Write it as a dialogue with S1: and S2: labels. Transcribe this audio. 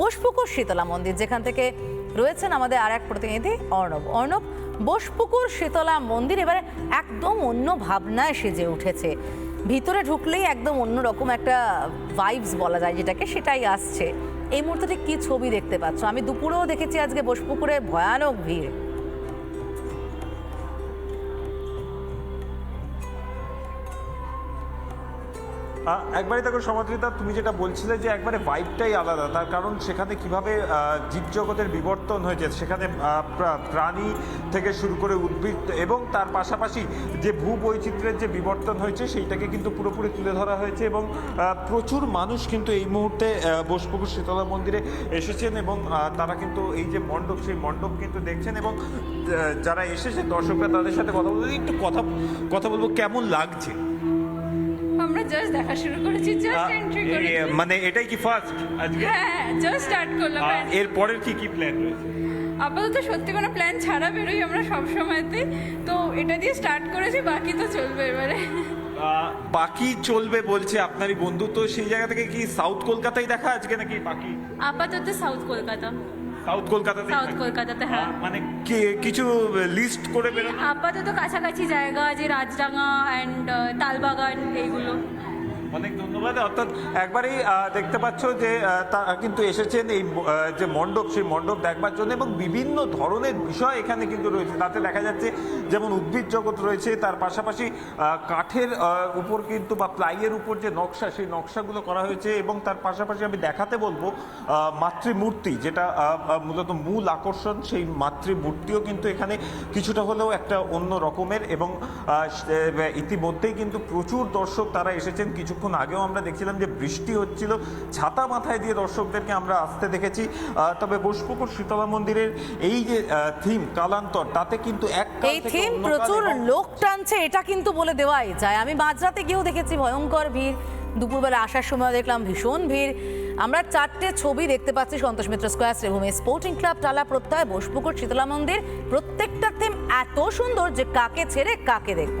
S1: বোসপুকুর শীতলা মন্দির, যেখান থেকে রয়েছেন আমাদের আর এক প্রতিনিধি অর্ণব। অর্ণব, বোসপুকুর শীতলা মন্দির এবারে একদম অন্য ভাবনায় সেজে উঠেছে। ভিতরে ঢুকলেই একদম অন্যরকম একটা ভাইবস বলা যায় যেটাকে, সেটাই আসছে। এই মুহূর্তে ঠিক কি ছবি দেখতে পাচ্ছ? আমি দুপুরেও দেখেছি আজকে বোসপুকুরে ভয়ানক ভিড়।
S2: আহ, একবারই দেখো সমাদৃতা তুমি যেটা বলছিলে যে একবারে ভাইবটাই আলাদা তার কারণ সেখানে কীভাবে জীবজগতের বিবর্তন হয়েছে সেখানে প্রা- প্রাণী থেকে শুরু করে উদ্ভিদ এবং তার পাশাপাশি যে ভূ বৈচিত্র্যের যে বিবর্তন হয়েছে সেইটাকে কিন্তু পুরোপুরি তুলে ধরা হয়েছে এবং প্রচুর মানুষ কিন্তু এই মুহূর্তে বোসপুকুর শীতলা মন্দিরে এসেছেন এবং তারা কিন্তু এই যে মণ্ডপ সেই মণ্ডপ কিন্তু দেখছেন এবং যারা এসেছে দর্শকরা তাদের সাথে কথা বলতে একটু কথা কথা বলব কেমন লাগছে?
S3: জাস্ট দেখা শুরু করেছি জাস্ট এন্ট্রি করেছি।
S2: মানে এটাই কি ফার্স্ট আজকে?
S3: হ্যাঁ জাস্ট স্টার্ট করলাম।
S2: এর পরের কি কি প্ল্যান রয়েছে?
S3: আপাতত সত্যি কোনো প্ল্যান ছাড়া বেরোই আমরা সব সময়তে তো এটা দিয়ে স্টার্ট করেছি বাকি তো চলবে এবারে।
S2: বাকি চলবে বলছে আপনারই বন্ধু তো সেই জায়গা থেকে কি সাউথ কলকাতায় দেখা আজকে নাকি বাকি?
S3: আপাতত সাউথ কলকাতা।
S2: সাউথ কলকাতাতে
S3: সাউথ কলকাতাতে হ্যাঁ।
S2: মানে কিছু লিস্ট করে বেরো
S3: আপাতত কাছাকাছি জায়গা যে রাজডাঙ্গা অ্যান্ড তালবাগান এইগুলো।
S2: অনেক ধন্যবাদ। অর্থাৎ একবারেই দেখতে পাচ্ছ যে তারা কিন্তু এসেছেন এই যে মণ্ডপ, সেই মণ্ডপ দেখবার জন্য এবং বিভিন্ন ধরনের বিষয় এখানে কিন্তু রয়েছে। তাতে দেখা যাচ্ছে যেমন উদ্ভিদ জগৎ রয়েছে, তার পাশাপাশি কাঠের উপর কিন্তু বা প্লাইয়ের উপর যে নকশা, সেই নকশাগুলো করা হয়েছে এবং তার পাশাপাশি আমি দেখাতে বলব মাতৃমূর্তি যেটা মূলত মূল আকর্ষণ, সেই মাতৃমূর্তিও কিন্তু এখানে কিছুটা হলেও একটা অন্য রকমের এবং ইতিমধ্যেই কিন্তু প্রচুর দর্শক তারা এসেছেন কিছুক্ষণ আগেও আমরা দেখছিলাম যে বৃষ্টি হচ্ছিল ছাতা মাথায় দিয়ে দর্শকদেরকে আমরা আসতে দেখেছি। তবে বোসপুকুর শীতলা মন্দিরের এই যে থিম কালান্তর তাতে কিন্তু এক
S1: এই থিম প্রচুর লোক টানছে এটা কিন্তু বলে দেওয়াই যায়। আমি মাঝরাতে গিয়েও দেখেছি ভয়ঙ্কর ভিড়। দুপুরবেলা আসার সময় দেখলাম ভীষণ ভিড়। আমরা চারটে ছবি দেখতে পাচ্ছি Santosh Mitra square Sreebhumi sporting club Tala Pratyay Bosepukur Sitala মন্দির। প্রত্যেকটা থিম এত সুন্দর যে কাকে ছেড়ে কাকে দেখব।